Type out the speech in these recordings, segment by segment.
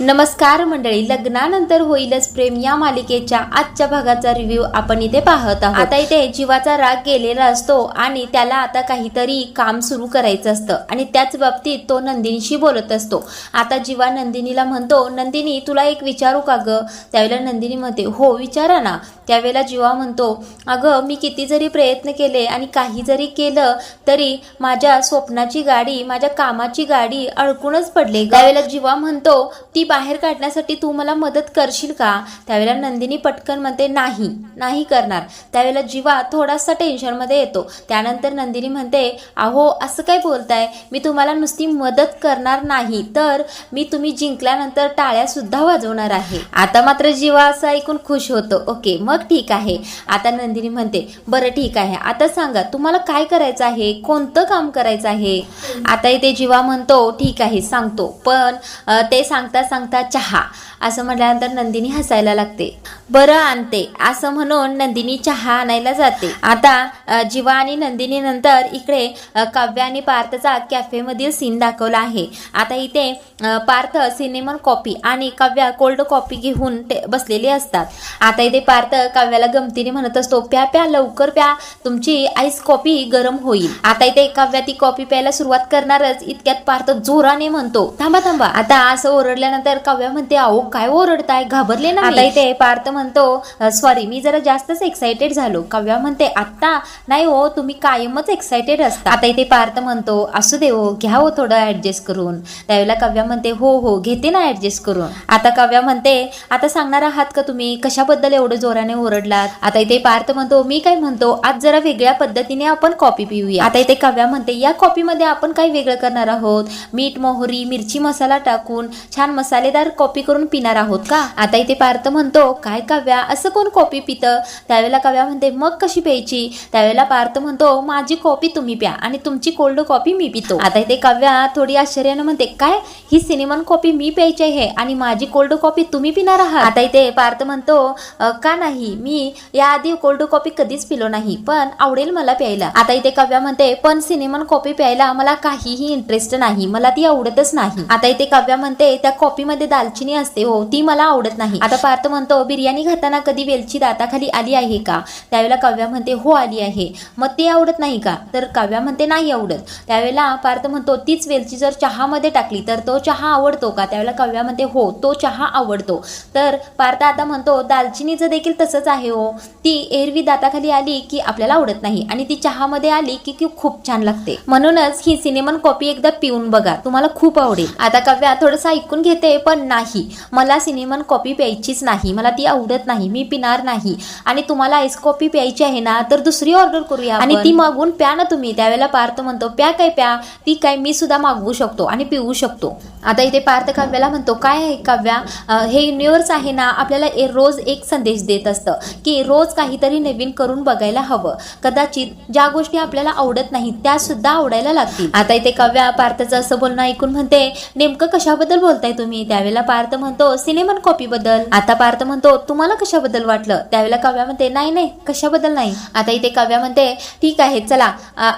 नमस्कार मंडळी लग्नानंतर होईलच प्रेम या मालिकेच्या आजच्या भागाचा रिव्ह्यू आपण इथे पाहत आहोत. आता इथे जीवाचा राग गेलेला असतो आणि त्याला आता काहीतरी काम सुरू करायचं असतं आणि त्याच बाबतीत तो नंदिनीशी बोलत असतो. आता जीवा नंदिनीला म्हणतो नंदिनी तुला एक विचारू का ग? त्यावेळेला नंदिनी म्हणते हो विचारा ना. त्यावेळेला जीवा म्हणतो अगं मी किती जरी प्रयत्न केले आणि काही जरी केलं तरी माझ्या स्वप्नाची गाडी माझ्या कामाची गाडी अडकूनच पडले त्यावेळेला जीवा म्हणतो ती बाहेर काढण्यासाठी तू मला मदत करशील का? त्यावेळेला नंदिनी पटकन म्हणते नाही नाही करणार. त्यावेळेला जीवा थोडासा टेन्शनमध्ये येतो. त्यानंतर नंदिनी म्हणते अहो असं काय बोलताय? मी तुम्हाला नुसती मदत करणार नाही तर मी तुम्ही जिंकल्यानंतर टाळ्या सुद्धा वाजवणार आहे. आता मात्र जीवा असं ऐकून खुश होतो. ओके मग ठीक आहे. आता नंदिनी म्हणते बरं ठीक आहे. आता सांगा तुम्हाला काय करायचं आहे? कोणतं काम करायचं आहे? आता इथे जीवा म्हणतो ठीक आहे सांगतो. पण ते सांगता सांग सांगता चहा असं म्हटल्यानंतर नंदिनी हसायला लागते. बरं आणते असं म्हणून नंदिनी चहा आणायला जाते. आता जीवा आणि नंदिनी नंतर इकडे काव्या काव्य आणि पार्थचा कॅफेमधील सीन दाखवला आहे. आता इथे पार्थ सिनेमन कॉपी आणि काव्या कोल्ड कॉपी घेऊन ते बसलेले असतात. आता इथे पार्थ काव्याला गमतीने म्हणत असतो प्या प्या लवकर प्या तुमची आईस कॉपी गरम होईल. आता इथे काव्या ती कॉपी प्यायला सुरुवात करणारच इतक्यात पार्थ जोराने म्हणतो थांबा थांबा. आता असं ओरडल्यानंतर काव्या म्हणते अहो काय ओरडताय? घाबरले ना आता इथे पार्थ म्हणतो सॉरी मी जरा जास्तच एक्साइटेड झालो. काव्या म्हणते आत्ता? नाही हो तुम्ही कायमच एक्साइटेड असता. आता इथे पार्थ म्हणतो असू दे हो घ्या हो थोडं ऍडजस्ट करून. त्यावेळेला काव्या म्हणते हो हो घेते ना ऍडजस्ट करून. आता काव्या म्हणते आता सांगणार आहात का तुम्ही? कशाबद्दल एवढं जोराने ओरडलात? आता इथे पार्थ म्हणतो मी काय म्हणतो आज जरा वेगळ्या पद्धतीने आपण कॉपी पिऊया. आता इथे काव्या म्हणते या कॉपीमध्ये आपण काय वेगळं करणार आहोत? मीठ मोहरी मिरची मसाला टाकून छान मसालेदार कॉपी करून पिणार आहोत का? आता इथे पार्थ म्हणतो काय काव्या? असं कोण कॉपी पितं? त्यावेळेला काव्या म्हणते मग कशी प्यायची? त्यावेळेला पार्थ म्हणतो माझी कॉपी तुम्ही प्या आणि तुमची कोल्ड कॉपी मी पितो. आता इथे काव्या थोडी आश्चर्यानं म्हणते काय? ही सिनेमन कॉपी मी प्यायची आहे आणि माझी कोल्ड कॉपी तुम्ही पिणार आहात? आता इथे पार्थ म्हणतो का नाही? मी याआधी कोल्ड कॉपी कधीच पिलो नाही पण आवडेल मला प्यायला. आता इथे काव्या म्हणते पण सिनेमन कॉपी प्यायला मला काहीही इंटरेस्ट नाही मला ती आवडतच नाही. आता इथे काव्या म्हणते त्या कॉपी कॉफीमध्ये दालचिनी असते हो ती मला आवडत नाही. आता पार्थ म्हणतो बिर्याणी खाताना कधी वेलची दाताखाली आली आहे का? त्यावेळेला काव्या म्हणते हो आली आहे. मग ते आवडत नाही का? तर काव्या म्हणते नाही आवडत. त्यावेळेला पार्थ म्हणतो तीच वेलची जर चहामध्ये टाकली तर तो चहा आवडतो का? त्यावेळेला काव्या म्हणते हो तो चहा आवडतो. तर पार्थ आता म्हणतो दालचिनीचं देखील तसंच आहे हो. ती एरवी दाताखाली आली की आपल्याला आवडत नाही आणि ती चहामध्ये आली की की खूप छान लागते. म्हणूनच ही सिनेमन कॉपी एकदा पिऊन बघा तुम्हाला खूप आवडेल. आता काव्या थोडंसं ऐकून घेते. पण नाही. मला सिनेमन कॉपी प्यायचीच नाही. मला ती आवडत नाही. मी पिणार नाही. आणि तुम्हाला आईस कॉफी प्यायची आहे ना तर दुसरी ऑर्डर करूया आणि ती मागवून प्या ना तुम्ही. त्यावेळेला पार्थ म्हणतो प्या काय प्या? ती काय मी सुद्धा मागवू शकतो आणि पिऊ शकतो. आता इथे पार्थ काव्याला म्हणतो काय आहे काव्या? हे युनिव्हर्स आहे ना आपल्याला रोज एक संदेश देत असतं की रोज काहीतरी नवीन करून बघायला हवं. कदाचित ज्या गोष्टी आपल्याला आवडत नाहीत त्या सुद्धा आवडायला लागतील. आता इथे काव्या पार्थचं असं बोलणं ऐकून म्हणते नेमकं कशाबद्दल बोलताय तुम्ही? त्यावेळेला पार्थ म्हणतो सिनेमन कॉपी बद्दल आता पार्थ म्हणतो तुम्हाला कशाबद्दल वाटलं? त्यावेळेला काव्या म्हणते नाही नाही कशाबद्दल नाही. आता इथे काव्या म्हणते ठीक आहे चला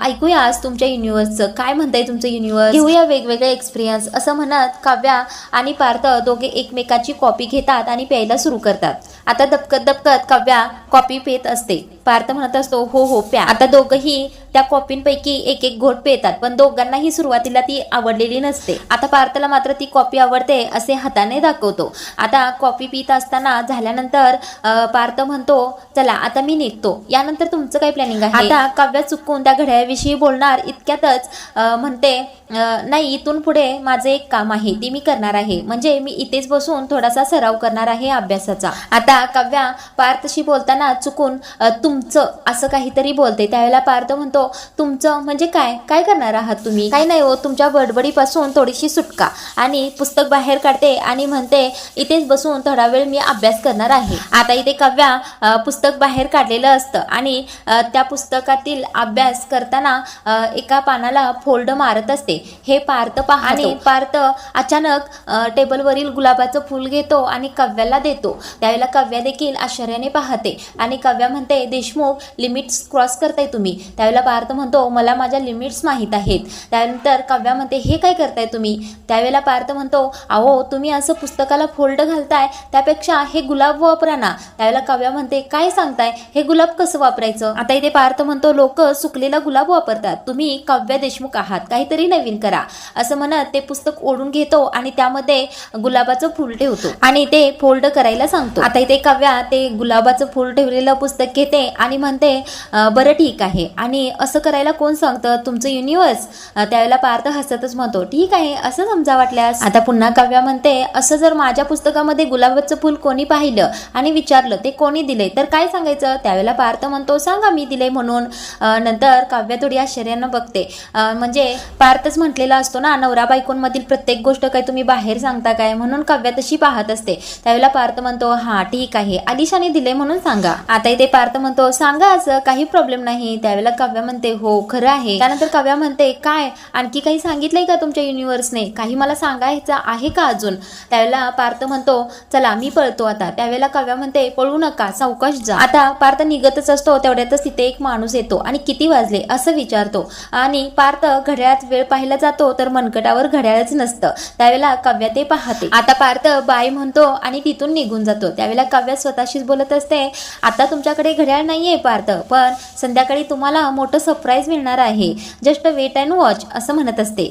ऐकूया आज तुमच्या युनिव्हर्सचं काय म्हणताय तुमचं युनिव्हर्स घेऊया वेगवेगळे एक्सपिरियन्स असं म्हणत काव्या आणि पार्थ दोघे एकमेकाची कॉपी घेतात आणि प्यायला सुरू करतात. आता दपकत दपकत काव्या कॉपी पेत असते. पार्थ म्हणत असतो हो हो प्या. आता दोघंही त्या कॉपींपैकी एक एक घोट पेतात पण दोघांनाही सुरुवातीला ती आवडलेली नसते. आता पार्थला मात्र ती कॉपी आवडते असे हाताने दाखवतो. आता कॉफी पित असताना झाल्यानंतर पार्थ म्हणतो चला आता मी निघतो. यानंतर तुमचं काय प्लॅनिंग आहे? आता काव्या चुकून त्या घड्याळाविषयी बोलणार इतक्यातच म्हणते नाही इथून पुढे माझं एक काम आहे ते मी करणार आहे. म्हणजे मी इथेच बसून थोडासा सराव करणार आहे अभ्यासाचा. आता काव्या पार्थशी बोलताना चुकून तुमचं असं काहीतरी बोलते. त्यावेळेला पार्थ म्हणतो तुमचं म्हणजे काय? काय करणार आहात तुम्ही? काही नाही हो तुमच्या बडबडीपासून थोडीशी सुटका आणि पुस्तक बाहेर काढते आणि म्हणते इथेच बसून थोडा वेळ मी अभ्यास करणार आहे. आता इथे काव्या पुस्तक बाहेर काढलेलं असतं आणि त्या पुस्तकातील अभ्यास करताना एका पानाला फोल्ड मारत असते. हे पार्थ पहा आणि पार्थ अचानक टेबलवरील गुलाबाचं फूल घेतो आणि काव्याला देतो. त्यावेळेला काव्या देखील आश्चर्याने पाहते आणि काव्या म्हणते देशमुख लिमिट्स क्रॉस करताय तुम्ही. त्यावेळेला पार्थ म्हणतो मला माझ्या लिमिट्स माहीत आहेत. त्यानंतर काव्या म्हणते हे काय करताय तुम्ही? त्यावेळेला पार्थ म्हणतो अहो तुम्ही असं पुस्तकाला फोल्ड घालताय त्यापेक्षा हे गुलाब वापरा ना. त्यावेळेला काव्या म्हणते काय सांगताय? हे गुलाब कसं वापरायचं? आता इथे पार्थ म्हणतो लोक सुकलेला गुलाब वापरतात. तुम्ही काव्या देशमुख आहात. काहीतरी नवीन करा. असं म्हणत ते पुस्तक ओढून घेतो आणि त्यामध्ये गुलाबाचं फूल ठेवतो. आणि ते फोल्ड करायला सांगतो. आता इथे काव्या ते गुलाबाचं फूल ठेवलेलं पुस्तक घेते आणि म्हणते बरं ठीक आहे. आणि असं करायला कोण सांगतं? तुमचं युनिवर्स त्यावेळेला पार्थ हसतच म्हणतो ठीक आहे असं समजा वाटल्यास. आता पुन्हा काव्या म्हणते असं जर माझ्या पुस्तकामध्ये गुलाबाचं फूल कोणी पाहिलं आणि विचारलं ते कोणी दिले तर काय सांगायचं? त्यावेळेला पार्थ म्हणतो सांगा मी दिले म्हणून. नंतर काव्या थोडी आश्चर्यानं बघते. म्हणजे पार्थ पार्थच म्हटलेला असतो ना नवरा बायकोंमधील प्रत्येक गोष्ट काय तुम्ही बाहेर सांगता काय? म्हणून काव्या तशी पाहत असते. त्यावेळेला पार्थ म्हणतो हा ठीक आहे. अलिशाने दिले म्हणून सांगा. आता इथे पार्थ म्हणतो सांगा असं काही प्रॉब्लेम नाही. त्यावेळेला काव्या म्हणते हो खरं आहे. त्यानंतर काव्या म्हणते काय? आणखी काही सांगितलंय का तुमच्या युनिव्हर्सने काही मला सांगायचं आहे का अजून? त्यावेळेला पार्थ म्हणतो चला मी पळतो आता. त्यावेळेला काव्या म्हणते पळू नका सावकाश जा. आता पार्थ निघतच असतो तेवढ्यातच तिथे एक माणूस येतो आणि किती वाजले असं विचारतो. आणि पार्थ घड्याळात वेळ पाहायला जातो तर मनकटावर घड्याळच नसतं. त्यावेळेला काव्या ते पाहते. आता पार्थ बाय म्हणतो आणि तिथून निघून जातो. त्यावेळेला काव्या स्वतःशीच बोलत असते आता तुमच्याकडे घड्याळ नाहीये पार्थ पण संध्याकाळी तुम्हाला मोठं सरप्राईज मिळणार आहे. जस्ट वेट अँड वॉच असं म्हणत असते.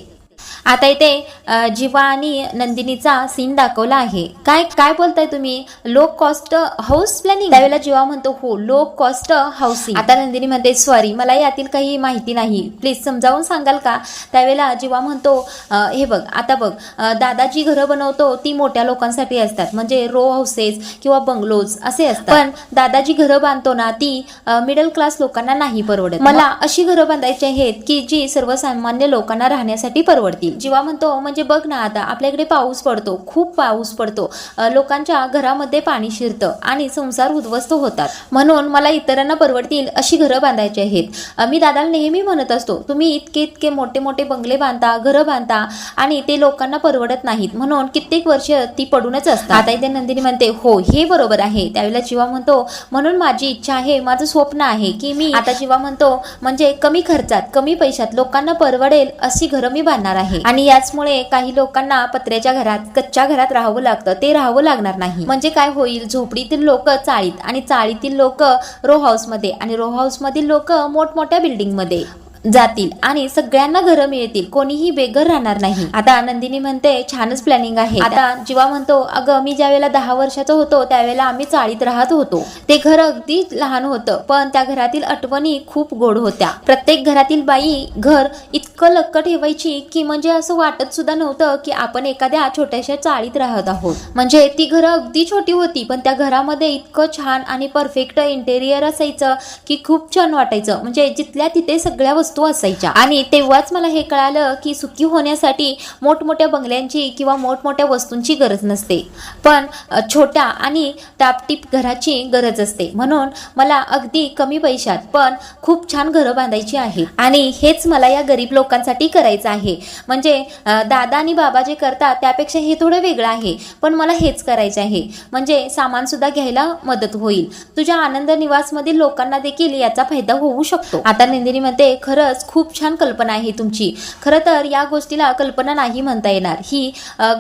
आता इथे जीवा आणि नंदिनीचा सीन दाखवला आहे. काय काय बोलताय तुम्ही? लो कॉस्ट हाऊस प्लॅनिंग त्यावेळेला जीवा म्हणतो हो लो कॉस्ट हाऊसिंग आता नंदिनी म्हणते सॉरी मला यातील काही माहिती नाही. प्लीज समजावून सांगाल का? त्यावेळेला जीवा म्हणतो हे बघ आता बघ दादा जी घरं बनवतो ती मोठ्या लोकांसाठी असतात. म्हणजे रो हाऊसेस किंवा बंगलोज असे असतात. पण दादा जी घरं बांधतो ना ती मिडल क्लास लोकांना नाही परवडत. मला अशी घरं बांधायची आहेत की जी सर्वसामान्य लोकांना राहण्यासाठी पडतील जीवा म्हणतो म्हणजे बघ ना आता आपल्याकडे पाऊस पडतो खूप पाऊस पडतो. लोकांच्या घरामध्ये पाणी शिरतं आणि संसार उद्ध्वस्त होतात. म्हणून मला इतरांना परवडतील अशी घरं बांधायची आहेत. मी दादाला नेहमी म्हणत असतो तुम्ही इतके इतके मोठे मोठे बंगले बांधता घरं बांधता आणि ते लोकांना परवडत नाहीत. म्हणून कित्येक वर्ष ती पडूनच असतात. आता इथे नंदिनी म्हणते हो हे बरोबर आहे. त्यावेळेला जीवा म्हणतो म्हणून माझी इच्छा आहे माझं स्वप्न आहे की मी आता जीवा म्हणतो म्हणजे कमी खर्चात कमी पैशात लोकांना परवडेल अशी घरं मी बांधणार आहे आणि याचमुळे काही लोकांना पत्र्याच्या घरात कच्च्या घरात राहावं लागतं. ते राहावं लागणार नाही. म्हणजे काय होईल? झोपडीतील लोक चाळीत आणि चाळीतील लोक रो हाऊसमध्ये आणि रो हाऊस मधील लोक मोठमोठ्या बिल्डिंगमध्ये. जातील आणि सगळ्यांना घरं मिळतील. कोणीही बेघर राहणार नाही. आता नंदिनी म्हणते छानच प्लॅनिंग आहे. आता जीवा म्हणतो अगं मी ज्या वेळेला दहा वर्षाचा होतो त्यावेळेला आम्ही चाळीत राहत होतो. ते घर अगदी लहान होतं पण त्या घरातील आठवणी खूप गोड होत्या. प्रत्येक घरातील बाई घर इतकं लक्क ठेवायची की म्हणजे असं वाटत सुद्धा नव्हतं की आपण एखाद्या छोट्याशा चाळीत राहत आहोत. म्हणजे ती घरं अगदी छोटी होती पण त्या घरामध्ये इतकं छान आणि परफेक्ट इंटेरियर असायचं की खूप छान वाटायचं. म्हणजे जिथल्या तिथे सगळ्या वस्तू असायच्या. आणि तेव्हाच मला हे कळालं की सुखी होण्यासाठी मोठमोठ्या बंगल्यांची किंवा मोठमोठ्या वस्तूंची गरज नसते. पण छोट्या आणि टापटीप घराची गरज असते. म्हणून मला अगदी कमी पैशात पण खूप छान घरं बांधायची आहेत आणि हेच मला या गरीब लोकांसाठी करायचं आहे. म्हणजे दादा आणि बाबा जे करतात त्यापेक्षा हे थोडं वेगळं आहे. पण मला हेच करायचं आहे. म्हणजे सामान सुद्धा घ्यायला मदत होईल. तुझ्या आनंद निवासमधील लोकांना देखील याचा फायदा होऊ शकतो. आता नंदिनी म्हणते खरंच खूप छान कल्पना आहे तुमची. खरं तर या गोष्टीला कल्पना नाही म्हणता येणार. ही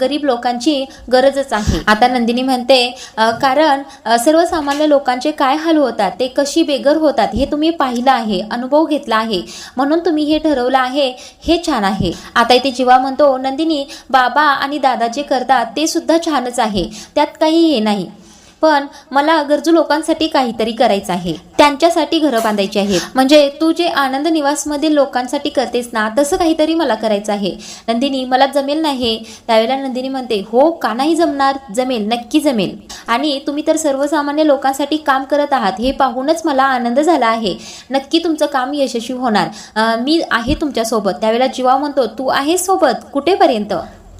गरीब लोकांची गरजच आहे. आता नंदिनी म्हणते कारण सर्वसामान्य लोकांचे काय हाल होतात? ते कशी बेघर होतात? हे तुम्ही पाहिलं आहे अनुभव घेतला आहे. म्हणून तुम्ही हे ठरवलं आहे हे छान आहे. आता इथे जीवा म्हणतो नंदिनी बाबा आणि दादा जे करतात ते सुद्धा छानच आहे. त्यात काही हे नाही. पण मला गरजू लोकांसाठी काहीतरी करायचं आहे. त्यांच्यासाठी घरं बांधायची आहेत. म्हणजे तू जे आनंद निवासमधील लोकांसाठी करतेस ना तसं काहीतरी मला करायचं आहे. नंदिनी मला जमेल नाही. त्यावेळेला नंदिनी म्हणते हो का नाही जमणार? जमेल नक्की जमेल. आणि तुम्ही तर सर्वसामान्य लोकांसाठी काम करत आहात हे पाहूनच मला आनंद झाला आहे. नक्की तुमचं काम यशस्वी होणार. मी आहे तुमच्यासोबत. त्यावेळेला जीवा म्हणतो तू आहेस सोबत. कुठेपर्यंत?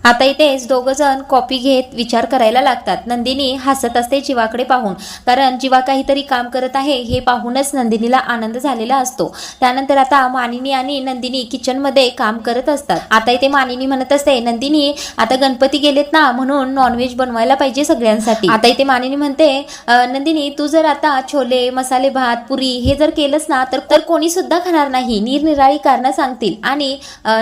आता इथेच दोघं जण कॉपी घेत विचार करायला लागतात. नंदिनी हसत असते जीवाकडे पाहून. कारण जीवा काहीतरी काम करत आहे हे पाहूनच नंदिनीला आनंद झालेला असतो. त्यानंतर आता मानिनी आणि नंदिनी किचनमध्ये काम करत असतात. आता इथे मानिनी म्हणत असते नंदिनी आता गणपती गेलेत ना म्हणून नॉनव्हेज बनवायला पाहिजे सगळ्यांसाठी. आता इथे मानिनी म्हणते नंदिनी तू जर आता छोले मसाले भात पुरी हे जर केलंस ना तर तर कोणी सुद्धा खाणार नाही. निरनिराळी कारणं सांगतील आणि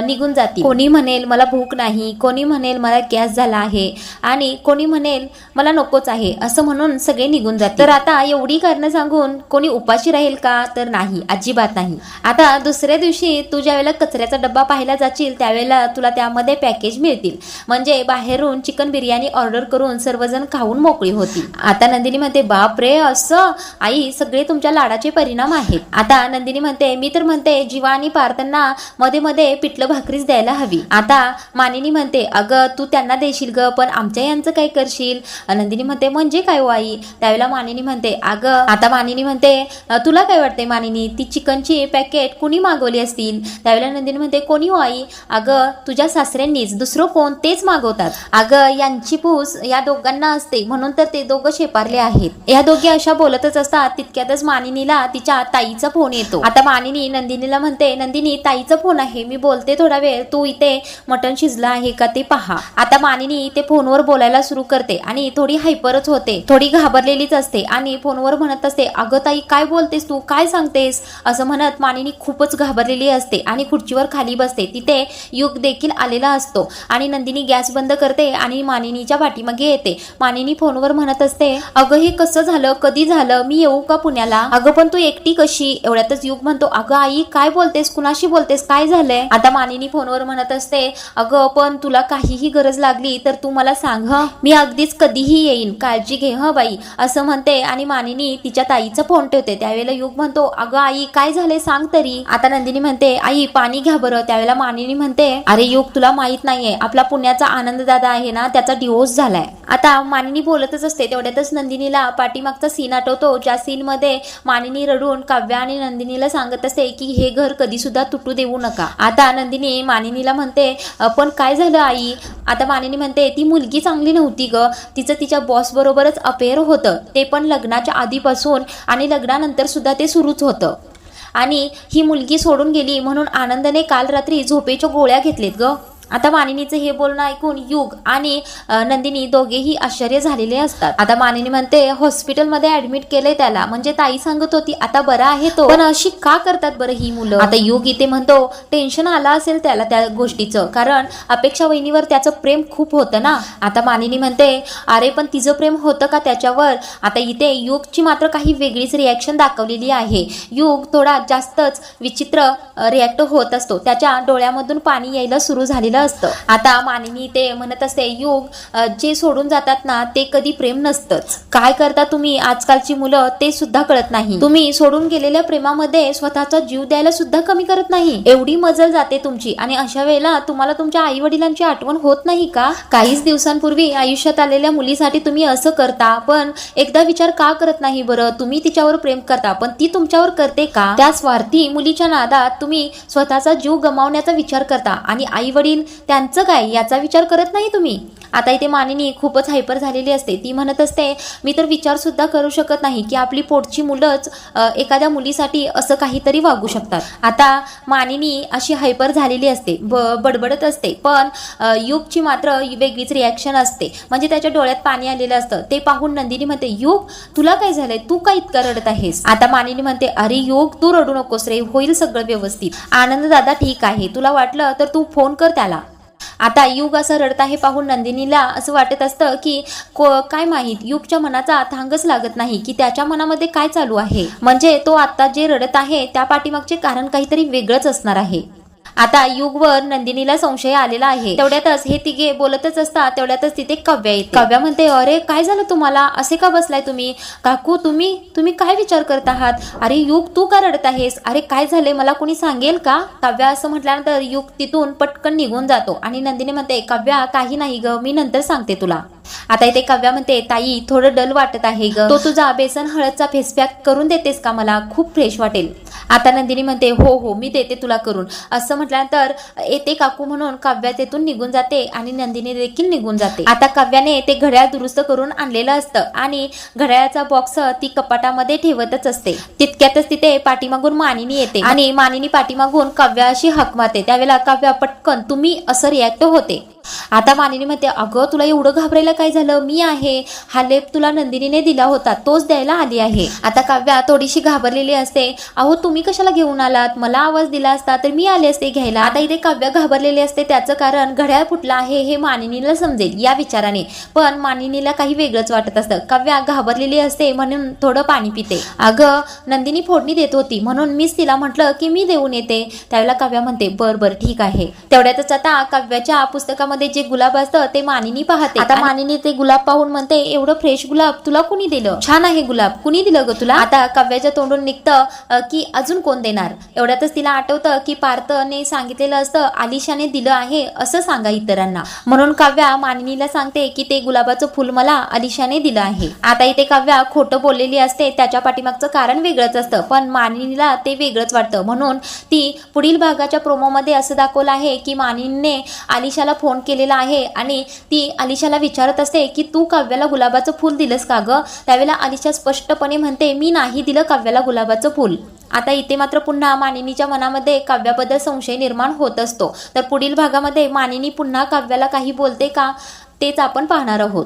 निघून जातील. कोणी म्हणेल मला भूक नाही. कोणी म्हणेल मला गॅस झाला आहे आणि कोणी म्हणेल मला नकोच आहे असं म्हणून सगळे निघून जातील. तर आता एवढी कारणं सांगून कोणी उपाशी राहील का? तर नाही अजिबात नाही. आता दुसऱ्या दिवशी तू ज्या वेळेला कचऱ्याचा डब्बा पाहायला जाशील त्यावेळेला तुला त्यामध्ये पॅकेज मिळतील. म्हणजे बाहेरून चिकन बिर्याणी ऑर्डर करून सर्वजण खाऊन मोकळी होती आता नंदिनी म्हणते बाप रे असं? आई सगळे तुमच्या लाडाचे परिणाम आहेत. आता नंदिनी म्हणते मी तर म्हणते जीवा आणि पार्थांना मध्ये मध्ये पिठलं भाकरीच द्यायला हवी. आता मानिनी म्हणते अगं तू त्यांना देशील ग पण आमच्या यांचं काय करशील? नंदिनी म्हणते म्हणजे काय हो आई? त्यावेळेला मानिनी म्हणते अगं आता मानिनी म्हणते तुला काय वाटते मानिनी ती चिकनची पॅकेट कुणी मागवली असतील? त्यावेळेला नंदिनी म्हणते कोणी हो आई? अगं तुझ्या सासऱ्यांनीच दुसरं कोण तेच मागवतात. अगं यांची पूस या दोघांना असते म्हणून तर ते दोघं शेपारले आहेत. या दोघी अशा बोलतच असतात तितक्यातच मानिनीला तिच्या ताईचा फोन येतो. आता मानिनी नंदिनीला म्हणते नंदिनी ताईचा फोन आहे मी बोलते थोडा वेळ तू इथे मटण शिजलं आहे का ते पहा. आता मानिनी ते फोनवर बोलायला सुरू करते आणि थोडी हायपरच होते. थोडी घाबरलेलीच असते आणि फोनवर म्हणत असते अगं ताई काय बोलतेस तू? काय सांगतेस? असं म्हणत मानिनी खूपच घाबरलेली असते आणि खुर्चीवर खाली बसते. तिथे युग देखील आलेला असतो आणि नंदिनी गॅस बंद करते आणि मानिनीच्या पाठीमागे येते. मानिनी फोनवर म्हणत असते अगं हे कसं झालं? कधी झालं? मी येऊ का पुण्याला? अगं पण तू एकटी कशी? एवढ्यातच युग म्हणतो अगं आई काय बोलतेस? कुणाशी बोलतेस? काय झालंय? आता मानिनी फोनवर म्हणत असते अगं पण तुला काय काहीही गरज लागली तर तू मला सांग ह? मी अगदीच कधीही येईन. काळजी घे ह बाई? असं म्हणते आणि मानिनी तिच्या ताईचा फोन ठेवते. त्यावेळेला युग म्हणतो अगं आई काय झाले सांग तरी. आता नंदिनी म्हणते आई पाणी घ्या बरं. त्यावेळेला मानिनी म्हणते अरे युग तुला माहीत नाहीये. आपला पुण्याचा आनंद दादा आहे ना त्याचा डिवोर्स झालाय. आता मानिनी बोलतच असते. तेवढ्यातच नंदिनीला पाठीमागचा सीन आठवतो ज्या सीन मध्ये मानिनी रडून काव्या आणि नंदिनीला सांगत असते की हे घर कधी सुद्धा तुटू देऊ नका. आता नंदिनी मानिनीला म्हणते पण काय झालं आई? आता मानिनी म्हणते ती मुलगी चांगली नव्हती ग. तिचं तिच्या बॉस बरोबरच होतं. ते पण लग्नाच्या आधीपासून आणि लग्नानंतर सुद्धा ते सुरूच होतं. आणि ही मुलगी सोडून गेली म्हणून आनंदाने काल रात्री झोपेच्या गोळ्या घेतलेत ग. आता मानिनीचं हे बोलणं ऐकून युग आणि नंदिनी दोघेही आश्चर्य झालेले असतात. आता मानिनी म्हणते हॉस्पिटलमध्ये ऍडमिट केलंय त्याला. म्हणजे ताई सांगत होती आता बरा आहे तो. पण अशी का करतात बरं ही मुलं? आता युग इथे म्हणतो टेन्शन आला असेल त्याला त्या गोष्टीचं. कारण अपेक्षा वहिनीवर त्याचं प्रेम खूप होतं ना. आता मानिनी म्हणते अरे पण तिचं प्रेम होतं का त्याच्यावर? आता इथे युगची मात्र काही वेगळीच रिॲक्शन दाखवलेली आहे. युग थोडा जास्तच विचित्र रिॲक्ट होत असतो. त्याच्या डोळ्यामधून पाणी यायला सुरू झालेलं असतं. आता मानिनी ते म्हणत असते युग जे सोडून जातात ना ते कधी प्रेम नसतंच. काय करता तुम्ही? आजकालची मुलं ते सुद्धा कळत नाही. तुम्ही सोडून गेलेल्या प्रेमामध्ये स्वतःचा जीव द्यायला सुद्धा कमी करत नाही. एवढी मजल जाते तुमची. आणि अशा वेळेला तुम्हाला तुमच्या आई वडिलांची आठवण होत नाही का? काहीच दिवसांपूर्वी आयुष्यात आलेल्या मुलीसाठी तुम्ही असं करता पण एकदा विचार का करत नाही बरं? तुम्ही तिच्यावर प्रेम करता पण ती तुमच्यावर करते का? त्या स्वार्थी मुलीच्या नादात तुम्ही स्वतःचा जीव गमावण्याचा विचार करता आणि आई वडील त्यांचं काय? याचा विचार करत नाही तुम्ही? आता इथे मानिनी खूपच हायपर झालेली असते. ती म्हणत असते मी तर विचार सुद्धा करू शकत नाही की आपली पोटची मुलंच एखाद्या मुलीसाठी असं काहीतरी वागू शकतात. आता मानिनी अशी हायपर झालेली असते. ब बडबडत असते. पण युगची मात्र वेगळीच रिॲक्शन असते. म्हणजे त्याच्या डोळ्यात पाणी आलेलं असतं. ते पाहून नंदिनी म्हणते युग तुला काय झालंय? तू काय इतका रडत आहेस? आता मानिनी म्हणते अरे योग तू रडू नकोस रे. होईल सगळं व्यवस्थित. आनंद दादा ठीक आहे. तुला वाटलं तर तू फोन कर त्याला. आता युग असं रडत आहे पाहून नंदिनीला असं वाटत असतं की को काय माहीत युगच्या मनाचा थांगच लागत नाही की त्याच्या मनामध्ये काय चालू आहे. म्हणजे तो आता जे रडत आहे त्या पाठीमागचे कारण काहीतरी वेगळंच असणार आहे. आता युगवर नंदिनीला संशय आलेला आहे. तेवढ्यातच हे तिघे बोलतच असतात तेवढ्यातच तिथे काव्या येते काव्या म्हणते अरे काय झालं तुम्हाला? असे का बसलाय तुम्ही? काकू तुम्ही तुम्ही काय विचार करत आहात? अरे युग तू का रडत आहेस? अरे काय झाले मला कोणी सांगेल का? काव्या असं म्हटल्यानंतर युग तिथून पटकन निघून जातो आणि नंदिनी म्हणते काव्या काही नाही ग मी नंतर सांगते तुला. आता इथे काव्या म्हणते ताई थोडं डल वाटत आहे ग. तो तुझा बेसन हळदचा फेस पॅक करून देतेस का मला? खूप फ्रेश वाटेल. आता नंदिनी म्हणते हो हो मी देते तुला करून. असं म्हटल्यानंतर येते काकू म्हणून काव्या तेथून निघून जाते आणि नंदिनी देखील निघून जाते. आता काव्याने ते घड्याळ दुरुस्त करून आणलेलं असतं आणि घड्याळाचा बॉक्स ती कपाटामध्ये ठेवतच असते. तितक्यातच तिथे पाठीमागून मानिनी येते आणि मानिनी पाठीमागून काव्या अशी हक मारते. त्यावेळेला काव्या पटकन तुम्ही असं रिॲक्ट होते. आता मानिनी म्हणते अगं तुला एवढं घाबरायला काय झालं? मी आहे. हा लेप तुला नंदिनीने दिला होता तोच द्यायला आली आहे. आता काव्या थोडीशी घाबरलेली असते. अहो तुम्ही कशाला घेऊन आलात? मला आवाज दिला असता तर मी आले असते घ्यायला. आता इथे काव्य घाबरलेली असते त्याचं कारण घड्याळ फुटलं आहे हे मानिनीला समजेल या विचाराने. पण मानिनीला काही वेगळंच वाटत असतं. काव्या घाबरलेली असते म्हणून थोडं पाणी पिते. अगं नंदिनी फोडणी देत होती म्हणून मीच तिला म्हटलं की मी देऊन येते. त्यावेळेला काव्या म्हणते बर बर ठीक आहे. तेवढ्यातच आता काव्याच्या पुस्तकामध्ये जे गुलाब असतं ते मानिनी पाहते. आता मानिनी ते गुलाब पाहून म्हणते एवढं फ्रेश गुलाब तुला कुणी दिलं? छान आहे गुलाब. कुणी दिलं ग तुला? आता काव्याच्या तोंडून निघतं की अजून कोण देणार? एवढ्यातच तिला आठवतं की पार्थने सांगितलेलं असतं आलिशाने दिलं आहे असं सांगा इतरांना. म्हणून काव्या मानिनीला सांगते की ते गुलाबाचं फुल मला अलिशाने दिलं आहे. आता इथे काव्या खोटं बोललेली असते त्याच्या पाठीमागचं कारण वेगळंच असतं पण मानिनीला ते वेगळंच वाटतं. म्हणून ती पुढील भागाच्या प्रोमोमध्ये असं दाखवलं आहे की मानिनीने आलिशाला फोन केलेला आहे आणि ती अलिशाला विचारत असते की तू काव्याला गुलाबाचं फूल दिलंस का गं? त्यावेळेला अलिशा स्पष्टपणे म्हणते मी नाही दिलं काव्याला गुलाबाचं फूल. आता इथे मात्र पुन्हा मानिनीच्या मनामध्ये काव्याबद्दल संशय निर्माण होत असतो. तर पुढील भागामध्ये मानिनी पुन्हा काव्याला काही बोलते का तेच आपण पाहणार आहोत.